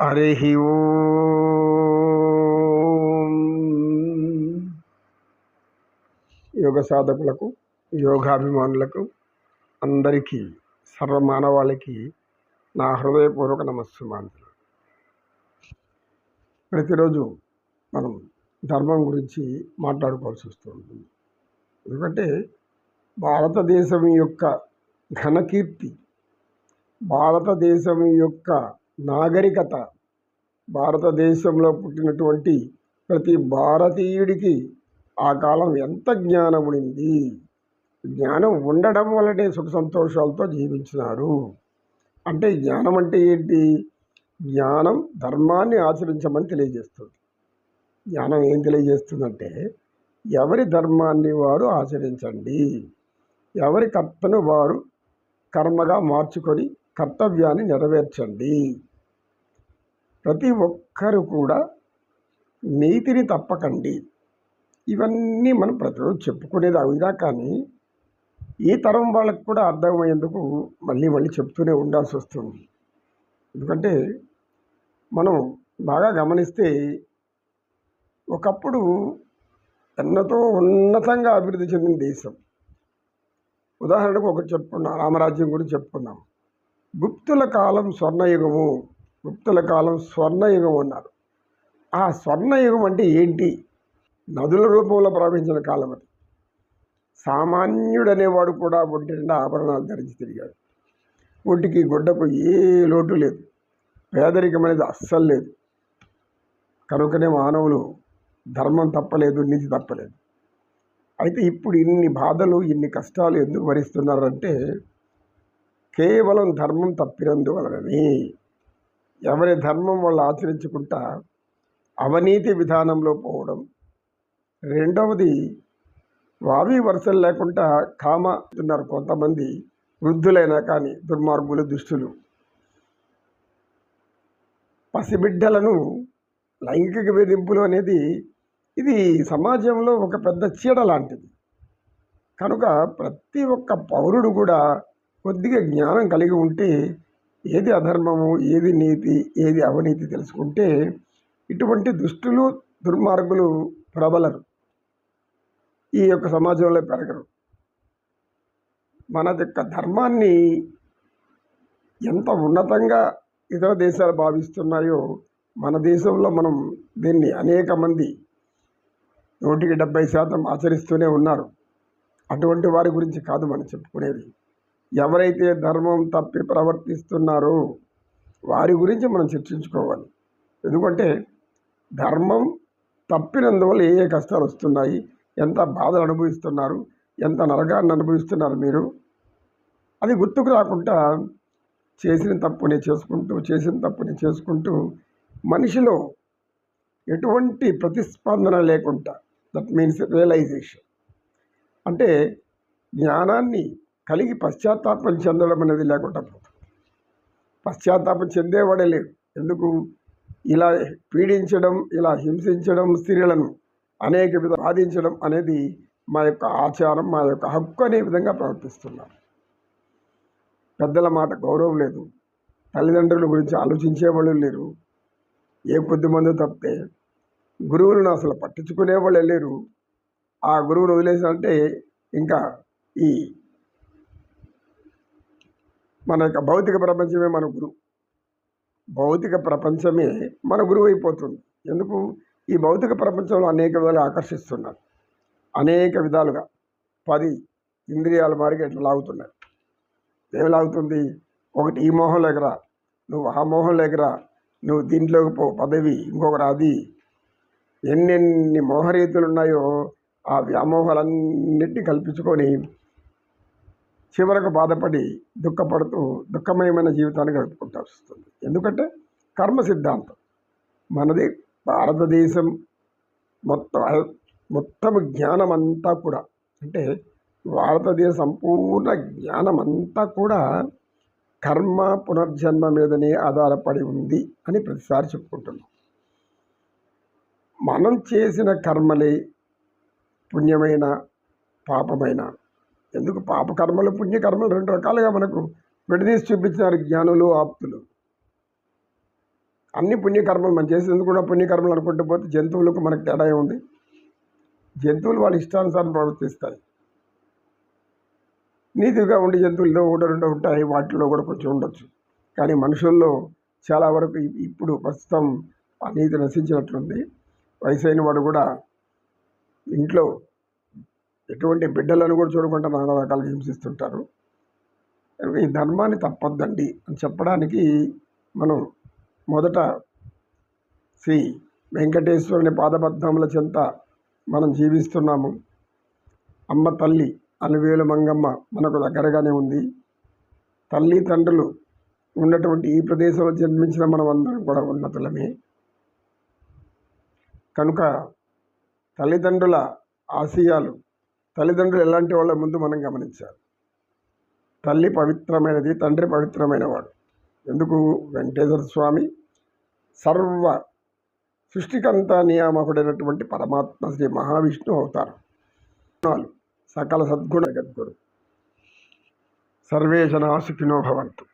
హరి యోగ సాధకులకు యోగాభిమానులకు అందరికీ సర్వమానవాళికి నా హృదయపూర్వక నమస్సుమాంతులు ప్రతిరోజు మనం ధర్మం గురించి మాట్లాడుకోవాల్సి వస్తూ ఉంటుంది ఎందుకంటే భారతదేశం యొక్క ఘనకీర్తి భారతదేశం యొక్క నాగరికత. భారతదేశంలో పుట్టినటువంటి ప్రతి భారతీయుడికి ఆ కాలం ఎంత జ్ఞానం ఉండింది? జ్ఞానం ఉండడం వల్లనే సుఖ సంతోషాలతో జీవించినారు. అంటే జ్ఞానం అంటే ఏంటి? జ్ఞానం ధర్మాన్ని ఆచరించమని తెలియజేస్తుంది. జ్ఞానం ఏం తెలియజేస్తుందంటే ఎవరి ధర్మాన్ని వారు ఆచరించండి. ఎవరి కర్తను వారు కర్మగా మార్చుకొని కర్తవ్యాన్ని నెరవేర్చండి. ప్రతి ఒక్కరు కూడా నీతిని తప్పకండి. ఇవన్నీ మనం ప్రతిరోజు చెప్పుకునేది అవిదా కానీ ఈ తరం వాళ్ళకు కూడా అర్థమయ్యేందుకు మళ్ళీ మళ్ళీ చెప్తూనే ఉండాల్సి వస్తుంది. ఎందుకంటే మనం బాగా గమనిస్తే ఒకప్పుడు ఎన్నతో ఉన్నతంగా అభివృద్ధి చెందిన దేశం. ఉదాహరణకు ఒకటి చెప్పుకున్నాం రామరాజ్యం గురించి చెప్పుకున్నాం. గుప్తుల కాలం స్వర్ణయుగము. గుప్తుల కాలం స్వర్ణయుగం అన్నారు. ఆ స్వర్ణయుగం అంటే ఏంటి? నదుల రూపంలో ప్రవహించిన కాలం అది. సామాన్యుడనేవాడు కూడా ఒంటి నిండా ఆభరణాలు ధరించి తిరిగాడు. ఒంటికి గుడ్డకు ఏ లోటు లేదు. పేదరికం అనేది అస్సలు లేదు. కనుకనే మానవులు ధర్మం తప్పలేదు నీతి తప్పలేదు. అయితే ఇప్పుడు ఇన్ని బాధలు ఇన్ని కష్టాలు ఎందుకు భరిస్తున్నారంటే కేవలం ధర్మం తప్పినందువలనని ఎవరి ధర్మం వాళ్ళు ఆచరించుకుంటా అవినీతి విధానంలో పోవడం. రెండవది వావి వరుసలు లేకుండా కామ ఉన్నారు కొంతమంది వృద్ధులైనా కానీ దుర్మార్గులు దుష్టులు. పసిబిడ్డలను లైంగిక వేధింపులు అనేది ఇది సమాజంలో ఒక పెద్ద చీడ లాంటిది. కనుక ప్రతి ఒక్క పౌరుడు కూడా కొద్దిగా జ్ఞానం కలిగి ఉంటే ఏది అధర్మము ఏది నీతి ఏది అవినీతి తెలుసుకుంటే ఇటువంటి దుష్టులు దుర్మార్గులు ప్రబలరు. ఈ యొక్క సమాజంలో పెరగరు. మన యొక్క ధర్మాన్ని ఎంత ఉన్నతంగా ఇతర దేశాలు భావిస్తున్నాయో మన దేశంలో మనం దీన్ని అనేక మంది నూటికి డెబ్బై శాతం ఆచరిస్తూనే ఉన్నారు. అటువంటి వారి గురించి కాదు మనం చెప్పుకునేది. ఎవరైతే ధర్మం తప్పి ప్రవర్తిస్తున్నారో వారి గురించి మనం చర్చించుకోవాలి. ఎందుకంటే ధర్మం తప్పినందువల్ల ఏ ఏ కష్టాలు వస్తున్నాయి ఎంత బాధలు అనుభవిస్తున్నారు ఎంత నరకాన్ని అనుభవిస్తున్నారు మీరు? అది గుర్తుకు రాకుండా చేసిన తప్పుని చేసుకుంటూ చేసిన తప్పుని చేసుకుంటూ మనిషిలో ఎటువంటి ప్రతిస్పందన లేకుండా దట్ మీన్స్ రియలైజేషన్. అంటే జ్ఞానాన్ని కలిగి పశ్చాత్తాపం చెందడం అనేది లేకుండా పోతుంది. పశ్చాత్తాపం చెందేవాడే లేడు. ఎందుకు? ఇలా పీడించడం ఇలా హింసించడం స్త్రీలను అనేక విధ బాధించడం అనేది మా యొక్క ఆచారం మా యొక్క హక్కు అనే విధంగా ప్రవర్తిస్తున్నారు. పెద్దల మాట గౌరవం లేదు. తల్లిదండ్రుల గురించి ఆలోచించేవాళ్ళు లేరు. ఏ కొద్దిమంది తప్పితే గురువులను అసలు పట్టించుకునేవాళ్ళు లేరు. ఆ గురువును వదిలేసారంటే ఇంకా ఈ మన యొక్క భౌతిక ప్రపంచమే మన గురువు భౌతిక ప్రపంచమే మన గురువు అయిపోతుంది. ఎందుకు? ఈ భౌతిక ప్రపంచంలో అనేక విధాలు ఆకర్షిస్తున్నారు. అనేక విధాలుగా పది ఇంద్రియాల మారిగా ఇట్లా లాగుతున్నాయి ఏమి లాగుతుంది? ఒకటి ఈ మోహం లేకరా నువ్వు ఆ మోహం లేకరా నువ్వు దీంట్లోకి పో పదవి ఇంకొకరు అది. ఎన్నెన్ని మోహరీతులు ఉన్నాయో ఆ వ్యామోహాలన్నిటిని కల్పించుకొని చివరకు బాధపడి దుఃఖపడుతూ దుఃఖమయమైన జీవితాన్ని గడుపుకుంటాల్సి వస్తుంది. ఎందుకంటే కర్మ సిద్ధాంతం. మనది భారతదేశం మొత్తం మొత్తం జ్ఞానం అంతా కూడా అంటే భారతదేశ సంపూర్ణ జ్ఞానం అంతా కూడా కర్మ పునర్జన్మ మీదనే ఆధారపడి ఉంది అని ప్రతిసారి చెప్పుకుంటున్నాం. మనం చేసిన కర్మలే పుణ్యమైన పాపమైన ఎందుకు పాపకర్మలు పుణ్యకర్మలు రెండు రకాలుగా మనకు విడదీసి చూపించినారు జ్ఞానులు ఆప్తులు. అన్ని పుణ్యకర్మలు మనం చేసేందుకు కూడా పుణ్యకర్మలు అనుకుంటూ పోతే జంతువులకు మనకు తేడా ఉంది జంతువులు వాళ్ళ ఇష్టానుసారం ప్రవర్తిస్తాయి. నీతిగా ఉండే జంతువుల్లో ఒకటి రెండు ఉంటాయి వాటిలో కూడా కొంచెం ఉండొచ్చు. కానీ మనుషుల్లో చాలా వరకు ఇప్పుడు ప్రస్తుతం ఆ నీతి నశించినట్లుంది. వయసు అయిన వాడు కూడా ఇంట్లో ఎటువంటి బిడ్డలను కూడా చూడకుండా నానా రకాలుగా హింసిస్తుంటారు. కనుక ఈ ధర్మాన్ని తప్పొద్దండి అని చెప్పడానికి మనం మొదట శ్రీ వెంకటేశ్వరుని పాదబద్ధముల చెంత మనం జీవిస్తున్నాము. అమ్మ తల్లి అలివేలు మంగమ్మ మనకు దగ్గరగానే ఉంది. తల్లి తండ్రులు ఉన్నటువంటి ఈ ప్రదేశంలో జన్మించిన మనం అందరం కూడా ఉన్నతులమే. కనుక తల్లిదండ్రుల ఆశయాలు తల్లిదండ్రులు ఎలాంటి వాళ్ళ ముందు మనం గమనించాలి? తల్లి పవిత్రమైనది తండ్రి పవిత్రమైనవాడు. ఎందుకు? వెంకటేశ్వర స్వామి సర్వ సృష్టికంతా నియామకుడైనటువంటి పరమాత్మ శ్రీ మహావిష్ణు అవతారం. సకల సద్గుణ గద్గురు సర్వేషనా సుఖినో భవంతు.